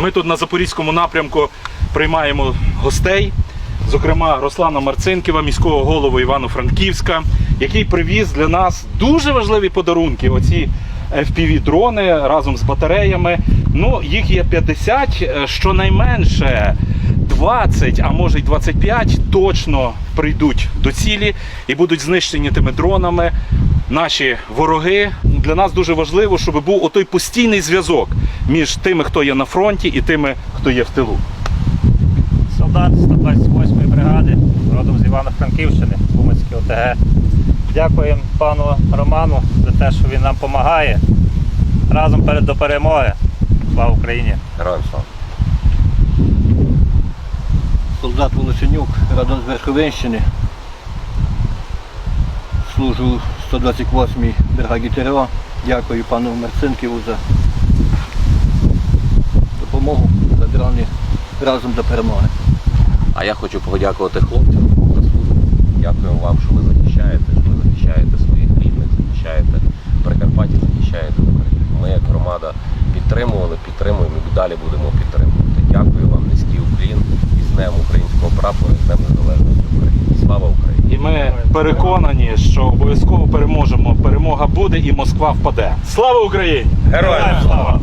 Ми тут на Запорізькому напрямку приймаємо гостей, зокрема Руслана Марцинківа, міського голову Івано-Франківська, який привіз для нас дуже важливі подарунки. Оці FPV-дрони разом з батареями. Ну, їх є 50, е, щонайменше 20, а може й 25 точно прийдуть до цілі і будуть знищені тими дронами. Наші вороги для нас дуже важливо, щоб був отой постійний зв'язок між тими, хто є на фронті, і тими, хто є в тилу. солдат 128-ї бригади, родом з Івано-Франківщини, Бумацький ОТГ. Дякуємо пану Роману за те, що він нам допомагає. Разом перед до перемоги. Слава Україні! Героям слава. солдат Волосенюк, родом з Верховинщини. Служу 128-й бригаді. Дякую пану Мерцинківу за допомогу за дрони разом до перемоги. А я хочу подякувати хлопцям за службу. Дякую вам, що ви захищаєте, що ви захищаєте своїх рідних, захищаєте Прикарпаття, захищаєте Україну. Ми як громада підтримували, підтримуємо і далі будемо підтримувати. Дякую вам, низький уклін із Днем українського прапора, і з Днем Незалежності України. Слава Україні! Переконані, що обов'язково переможемо. Перемога буде і Москва впаде. Слава Україні! Героям слава!